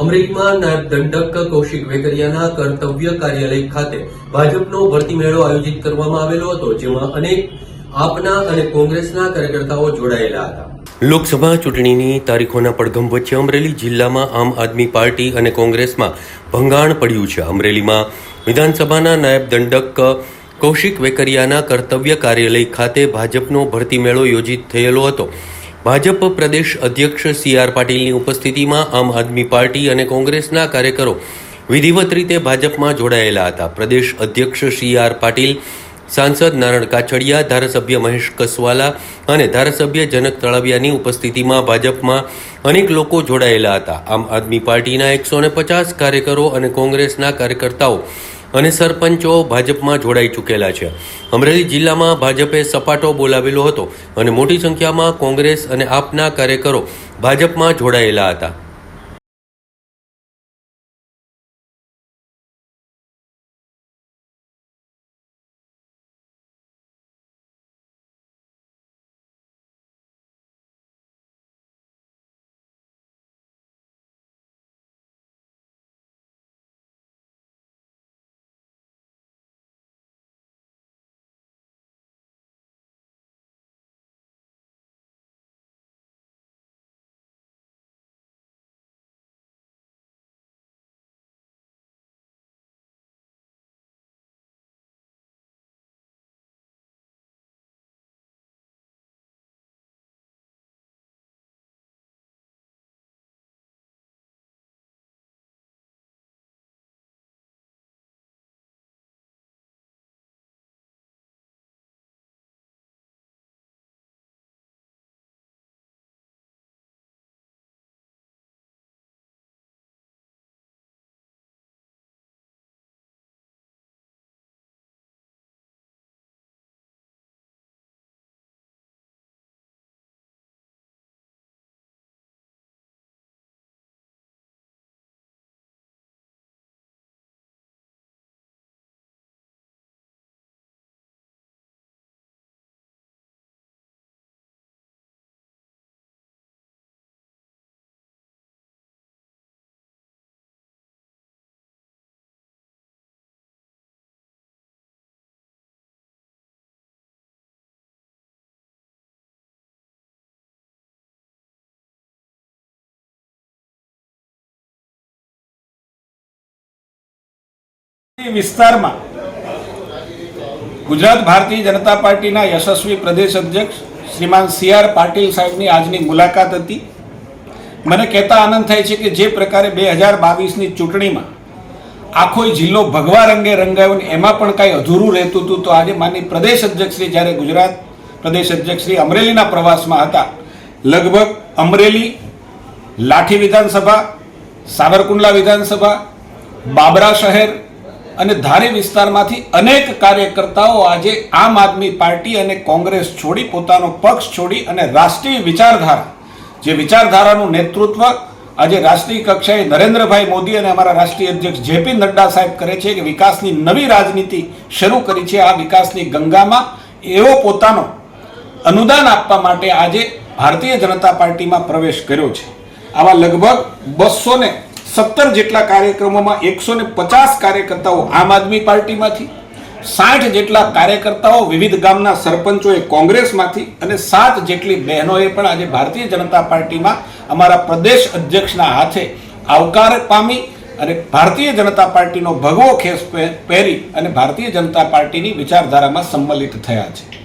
અમરેલીમાં નાયબ દંડક કૌશિક વેકરિયાના કર્તવ્ય કાર્યાલય ખાતે ભાજપનો ભરતી મેળો આયોજિત કરવામાં આવેલો હતો, જેમાં અનેક આપના અને કોંગ્રેસના કાર્યકર્તાઓ જોડાયેલા હતા. લોકસભા ચૂંટણીની તારીખોના પડઘમ વચ્ચે અમરેલી જિલ્લામાં આમ આદમી પાર્ટી અને કોંગ્રેસમાં ભંગાણ પડ્યું છે. અમરેલીમાં વિધાનસભાના નાયબ દંડક કૌશિક વેકરિયાના કર્તવ્ય કાર્યાલય ખાતે ભાજપનો ભરતી મેળો યોજિત થયેલો હતો. ભાજપ પ્રદેશ અધ્યક્ષ સી આર પાટીલની ઉપસ્થિતિમાં આમ આદમી પાર્ટી અને કોંગ્રેસના કાર્યકરો વિધિવત રીતે ભાજપમાં જોડાયેલા હતા. પ્રદેશ અધ્યક્ષ સી આર પાટીલ, સાંસદ નારણ કાછડિયા, ધારાસભ્ય મહેશ કસવાલા અને ધારાસભ્ય જનક તળાવિયાની ઉપસ્થિતિમાં ભાજપમાં અનેક લોકો જોડાયેલા હતા. આમ આદમી પાર્ટીના એકસો પચાસ કાર્યકરો અને કોંગ્રેસના કાર્યકર્તાઓ અને સરપંચો ભાજપમાં જોડાઈ ચૂકેલા છે. અમરેલી જિલ્લામાં ભાજપે સપાટો બોલાવેલો હતો અને મોટી સંખ્યામાં કોંગ્રેસ અને આપના કાર્યકરો ભાજપમાં જોડાયેલા હતા. વિસ્તારમાં ગુજરાત ભારતીય જનતા પાર્ટીના યશસ્વી પ્રદેશ અધ્યક્ષ શ્રીમાન સી આર પાટીલ સાહેબની આજની મુલાકાત હતી. મને કહેતા આનંદ થાય છે કે જે પ્રકારે બે હજાર બાવીસની ચૂંટણીમાં આખો જિલ્લો ભગવા રંગે રંગાયો ને એમાં પણ કાંઈ અધૂરું રહેતું હતું, તો આજે માની પ્રદેશ અધ્યક્ષશ્રી જ્યારે ગુજરાત પ્રદેશ અધ્યક્ષશ્રી અમરેલીના પ્રવાસમાં હતા, લગભગ અમરેલી લાઠી વિધાનસભા, સાવરકુંડલા વિધાનસભા, બાબરા શહેર અને ધારી વિસ્તારમાંથી અનેક કાર્યકર્તાઓ આજે આમ આદમી પાર્ટી અને કોંગ્રેસ છોડી પોતાનો પક્ષ છોડી અને રાષ્ટ્રીય વિચારધારા, જે વિચારધારાનું નેતૃત્વ આજે રાષ્ટ્રીય કક્ષાએ નરેન્દ્રભાઈ મોદી અને અમારા રાષ્ટ્રીય અધ્યક્ષ જેપી નડ્ડા સાહેબ કરે છે કે વિકાસની નવી રાજનીતિ શરૂ કરી છે. આ વિકાસની ગંગામાં એવો પોતાનો અનુદાન આપવા માટે આજે ભારતીય જનતા પાર્ટીમાં પ્રવેશ કર્યો છે. આવા લગભગ બસો ને સત્તર જેટલા કાર્યક્રમોમાં એકસો ને પચાસ કાર્યકર્તાઓ આમ આદમી પાર્ટીમાંથી, સાઠ જેટલા કાર્યકર્તાઓ વિવિધ ગામના સરપંચોએ કોંગ્રેસમાંથી અને સાત જેટલી બહેનોએ પણ આજે ભારતીય જનતા પાર્ટીમાં અમારા પ્રદેશ અધ્યક્ષના હાથે આવકાર પામી અને ભારતીય જનતા પાર્ટીનો ભગવો ખેસ પહે- પહેરી અને ભારતીય જનતા પાર્ટીની વિચારધારામાં સંમલિત થયા છે.